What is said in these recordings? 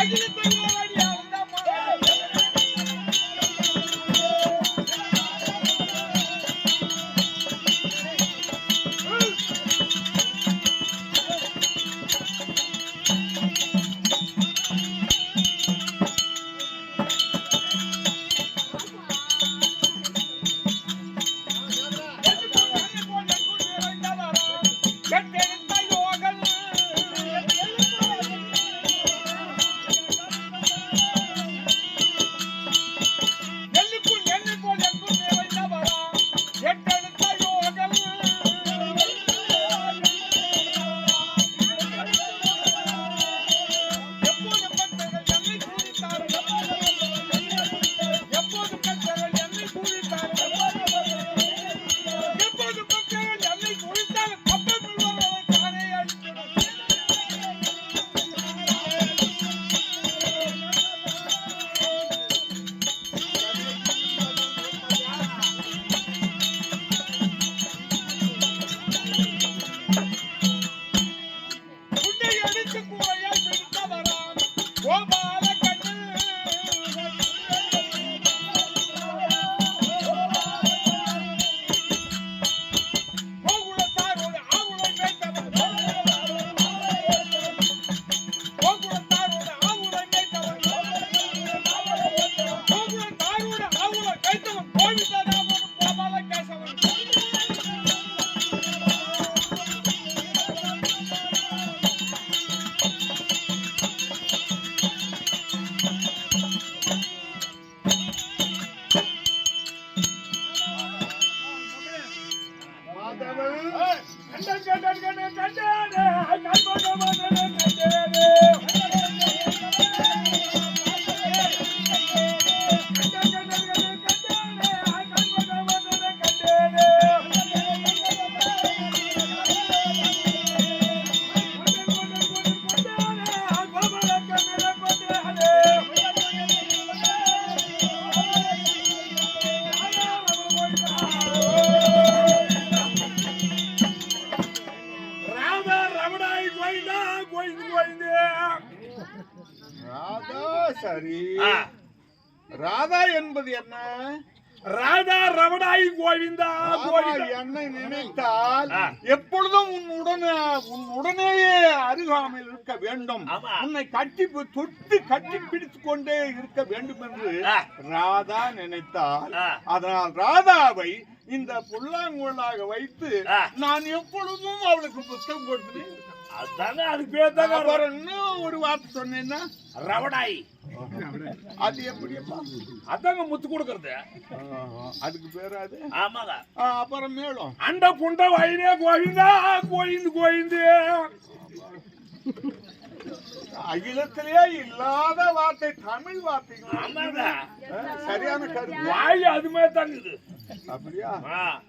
அகிலத்தை Bye. ராதா சரி ராதா என்பது என்ன ராதா ரமணாய் கோவிந்தா கோவிந்தா என்னை நினைத்தால். எப்பொழுதும் உன் உடனே உன் உடனேயே அருகாமையில் இருக்க வேண்டும். உன்னை கட்டி தொட்டு கட்டி பிடித்துக் கொண்டே இருக்க வேண்டும் என்று. ராதா நினைத்தால். அதனால் ராதாவை இந்த புல்லாங்குழலாக வைத்து. நான் எப்பொழுதும் அவளுக்கு புத்தகம் கொடுத்தேன் அதானே அதுக்கு பேர் தாங்க அப்புறம் இன்னும் ஒரு வார்த்தை சொன்னேன்னா? ரமணாய் அது எப்படிப்பா அதாங்க முத்து கொடுக்கறது. அதுக்கு பேர் அது? ஆமாங்க. அப்புறம் மேலும். அண்ட புண்ட வயிறே கோவிந்தா கோயிந்து கோயிந்து அகிலத்திலே இல்லாத வார்த்தை தமிழ் ஆ, சரியான கருத்து. வாய் அது மாதிரி தாங்குது அப்படியா?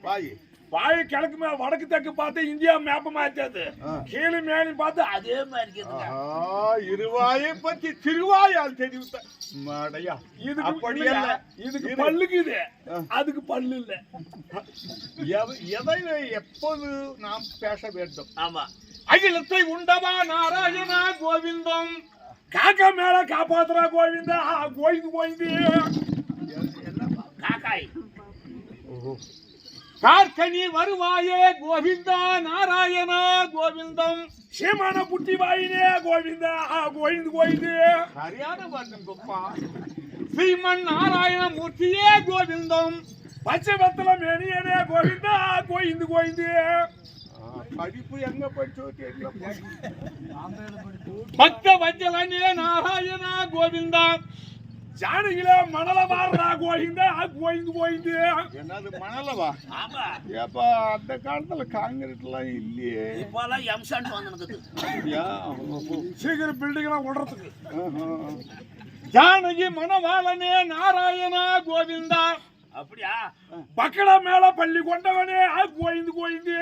வாய். வாய் கிழக்கு மே வடக்கு தெற்கு பார்த்து இந்தியா மேப்ப ஆ. கீழே மேலே பார்த்து அதே மாதிரி இருவாயை பற்றி திருவாயால் தெரிவித்த மாடையா? இதுக்கு அப்படி. இதுக்கு. பல்லுக்கு இது. அதுக்கு பல்லு இல்ல. எதை எப்போது நாம் பேச வேண்டும்? ஆமா. அகிலத்தை உண்டவா நாராயணா கோவிந்தம்? காக்கா மேல காப்பாத்துறா கோவிந்தா. கோயிந்து கோயிந்து காக்காய். கார்கனி வருவாயே கோவிந்தா நாராயணா கோவிந்தம். சீமான புட்டி வாயினே கோவிந்தா கோயிந்து கோயிந்து சரியான பாட்டம் கொப்பா. ஸ்ரீமன் நாராயண மூர்த்தியே கோவிந்தம். பச்சை வெத்தல மேனியனே கோவிந்தா கோயிந்து கோயிந்து படிப்பு எங்க படிச்சோ பக்த வஜ்ஜலனே நாராயணா கோவிந்தா. ஜானகில மணல மாறுறா கோவிந்தா கோயிந்து கோயிந்து என்னது மணலவா? ஆமா. ஏப்பா அந்த காலத்துல காங்கிரீட்லாம் இல்லையே. இப்பெல்லாம் எம்சாண்ட் அப்படியா? சீக்கிரம் பில்டிங் எல்லாம் விடுறதுக்கு. ஜானகி மணவாளனே நாராயணா கோவிந்தா. அப்படியா? பக்கட மேல பள்ளி கொண்டவனே கோயிந்து கோயிந்து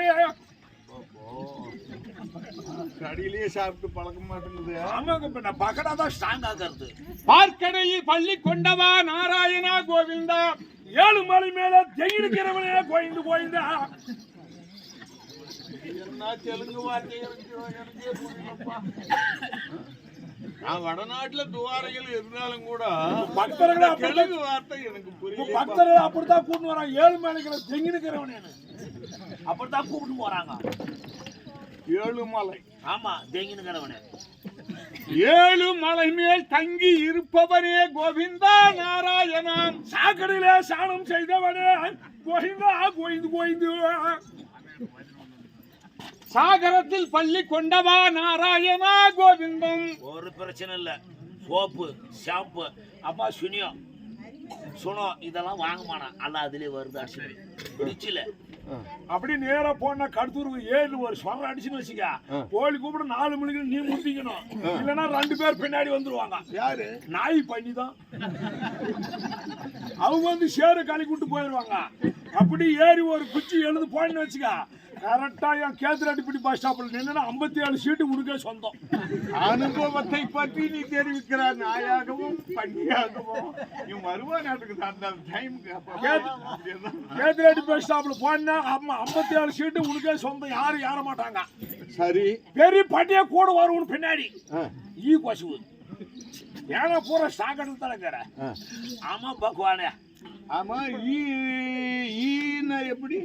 கடையிலேயே சாப்பிட்டு பழக்க மாட்டேங்குது ஆமாங்க இப்ப நான் பக்கடா தான் ஸ்ட்ராங் ஆகிறது பார்க்கடையில் பள்ளி கொண்டவா நாராயணா கோவிந்தா? ஏழு மலை மேல தெங்கிருக்கிறவனே கோயிந்து கோயிந்தா என்ன தெலுங்கு வார்த்தை நான் வடநாட்டுல துவாரைகள் இருந்தாலும் கூட பக்தர்களே தெலுங்கு வார்த்தை எனக்கு புரியல. பக்தர்கள் அப்படித்தான் கூட்டு வரான் ஏழு மலைகளை தெங்கிருக்கிறவனே அப்படித்தான் கூப்பிட்டு போறாங்க. ஏழு மலை. ஆமா தேங்கினுக்கிறவனே ஏழு மலை மேல் தங்கி இருப்பவனே கோவிந்தா நாராயணா சாக்கடையிலே சாணம் செய்தவனே கோயிந்தா கோயிந்து கோயிந்து சாகரத்தில் பள்ளி கொண்டவா நாராயணா கோவிந்தம். ஒரு பிரச்சனை இல்ல. சோப்பு ஷாம்பு அப்பா சுனியம். சுனம் இதெல்லாம் வாங்க மாட்டான் அல்ல அதுலயே வருது அரிசி பிடிச்சில. அப்படி நேரா போனா கடத்தூருக்கு ஏழு ஒரு சொல்ற அடிச்சுன்னு வச்சுக்க. கோழி கூப்பிட நாலு மணிக்கு நீ முந்திக்கணும். இல்லைன்னா ரெண்டு பேர் பின்னாடி வந்துருவாங்க. யாரு? நாய் பண்ணி தான். அவங்க வந்து சேரு களி கூட்டு போயிடுவாங்க அப்படி ஏறி ஒரு குச்சி எழுது போயின்னு வச்சுக்க. கரெக்டா என் கேத்திராட்டிப்பட்டி பஸ் ஸ்டாப்ல நின்னா ஐம்பத்தி ஏழு சீட்டு உனக்கே சொந்தம் அனுபவத்தை பற்றி நீ தெரிவிக்கிறார் நாயாகவும் பண்ணியாகவும் நீ வருவா நாட்டுக்கு அந்த டைமுக்கு கேத்திராட்டி பஸ் ஸ்டாப்ல போனா அம்மா ஐம்பத்தி ஏழு சீட்டு உனக்கே சொந்தம் யாரும் ஏற மாட்டாங்க சரி பெரிய பட்டியே கூட வரும் பின்னாடி ஈ கொசுவு ஏன்னா பூரா ஸ்டாக்கெட்டில் தான் இருக்கிற ஆ. ஆமா பக்குவானே ஆமா ஈ ஈனா எப்படி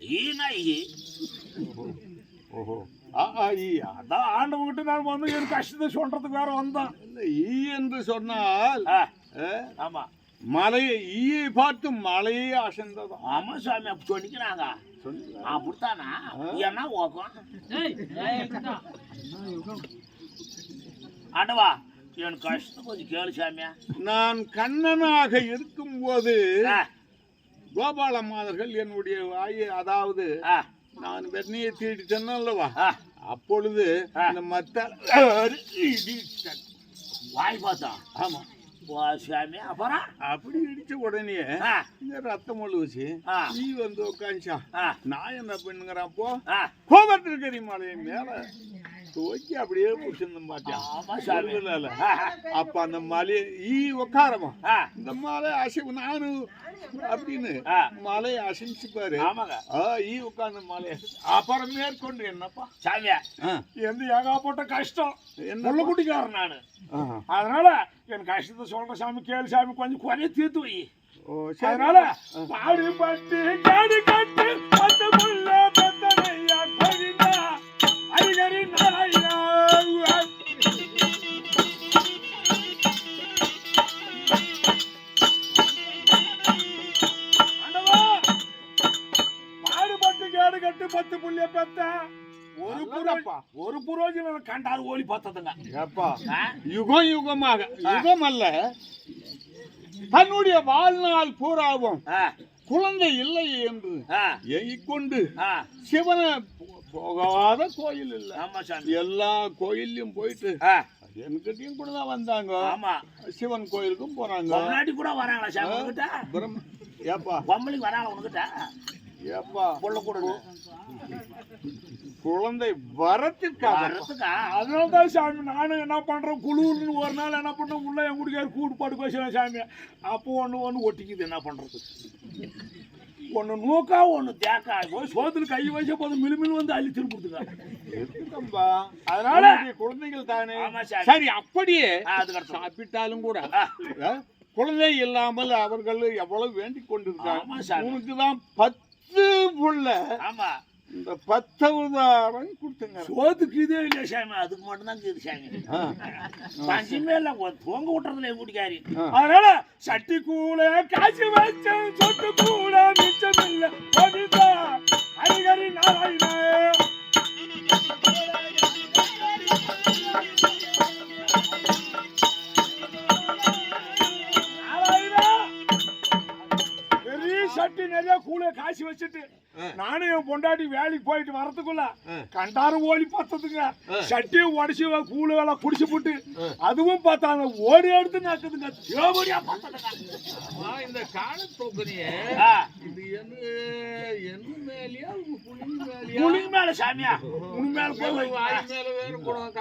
ஈனா ஈ ஓஹோ. ஆ ஆ, ஈயா அதான் ஆண்டவங்கிட்ட நான் வந்து என் கஷ்டத்தை சொல்றதுக்கு வேற வந்தான். இல்ல, ஈ என்று சொன்னால் ஆமா. மலையை ஈயை பார்த்து மலையே அசந்ததா ஆமா சாமி அப்படி சொன்னிக்கிறாங்க? அப்படித்தானா? என்ன ஓக்கம் ஆண்டவா என் கஷ்டம் கொஞ்சம் கேளு சாமியா. நான் கண்ணனாக இருக்கும்போது ஆ, கோபால மாதர்கள் என்னுடைய வாயை அதாவது நான் வெண்ணையை தீட்டி சொன்னல்லவா ஆ. அப்பொழுது. இந்த மத்த. வாய் பார்த்தா? ஆமா. சாமி அப்புறம்? அப்படி இடிச்ச உடனே இந்த ரத்தம் ஒழுகுச்சு. ஆ. ஈ வந்து உட்காந்துச்சா நான் என்ன பண்ணுங்கிறப்போ ஆ. கோபத்திருக்கறி மலையின் மேல? தூக்கி அப்படியே புடிச்சிருந்தோம் பாத்தியா? ஆமா சாமி. சொல்லுல ஆ, அப்ப அந்த மலை ஈ உட்காரமா ஆ, இந்த மலை அசைவு நானு அப்படின்னு. மலையை அசைச்சு பாரு. ஈ உட்கார்ந்த மலை அப்புறம் மேற்கொண்டு என்னப்பா? சாமியா எந்த ஏகாப்பட்ட கஷ்டம்? என்ன குட்டிக்காரன் நானு. அதனால என் கஷ்டத்தை சொல்ற சாமி கேளு சாமி கொஞ்சம் குறைய தீர்த்து வை. அதனால பாடுபட்டு காடு கட்டு பத்து பத்து புள்ளிய பெத்த. ஒரு நல்லதப்பா. புரோ- ஒரு புரோஜனம் கண்டாரு ஓலி பார்த்ததுங்க ஏப்பா யுகம் யுகமாக யுகம் அல்ல. தன்னுடைய வாழ்நாள் பூராவும் குழந்தை இல்லை என்று ஆ. சிவனை போகாத கோயில் இல்ல. ஆமா சாமி. எல்லா கோயில்லையும் போயிட்டு என்கிட்டயும் கூட தான் வந்தாங்க. ஆமா. சிவன் கோயிலுக்கும் போறாங்க முன்னாடி கூட வராங்களா சாமி பிரம்ம ஏப்பா. பொம்பளைக்கு வராங்களா உங்ககிட்ட? ஏப்பா. புள்ள கூட குழந்தை வரத்திற்காக அதனால தான் சாமி நானும் என்ன பண்றேன்? குழுன்னு ஒரு நாள் என்ன பண்றேன் உள்ள என் குடிக்காரு கூடு பாடு பேசுறேன் சாமி. அப்போ ஒண்ணு ஒண்ணு ஒட்டிக்குது என்ன பண்றது? ஒண்ணு நூக்கா ஒண்ணு தேக்கா. போய் சோத்துல கை வச்ச போது மிலுமில் வந்து அள்ளி திருப்பிடுதுங்க இருக்கட்டும்பா. அதனால குழந்தைகள் தானே. சரி அப்படியே. சாப்பிட்டாலும் கூட குழந்தை இல்லாமல் அவர்கள் எவ்வளவு வேண்டிக் கொண்டிருக்காங்க. உனக்கு தான் பத்து புள்ள. ஆமா. இந்த பத்தவதாரம் கொடுத்துங்க. சோத்துக்கு இதே இல்லையா சாமி? அதுக்கு மட்டும் தான் இருக்குது சாமி. ஆ. பஞ்சமே இல்ல தூங்க விட்டுறதுல என் குடிக்காரி. அதனால சட்டி கூட காய்ச்சி வச்ச சொட்டு கூட வேலைக்கு போயிட்டு வரதுக்குள்ள ஆ. கண்டாரம் ஓலி பார்த்ததுங்க. சட்டியை உடச்சி கூழு வேலை குடிச்சு போட்டு அதுவும் பார்த்தாங்க ஓடி எடுத்து நக்குதுங்க தேவடியா பார்த்ததுங்க. இந்த கால இது என்ன என்ன மேலயா புலி மேலயா? புலிங்க மேல சாமியா? உன் மேல போய் வாய் மேல வேற போடுவாங்க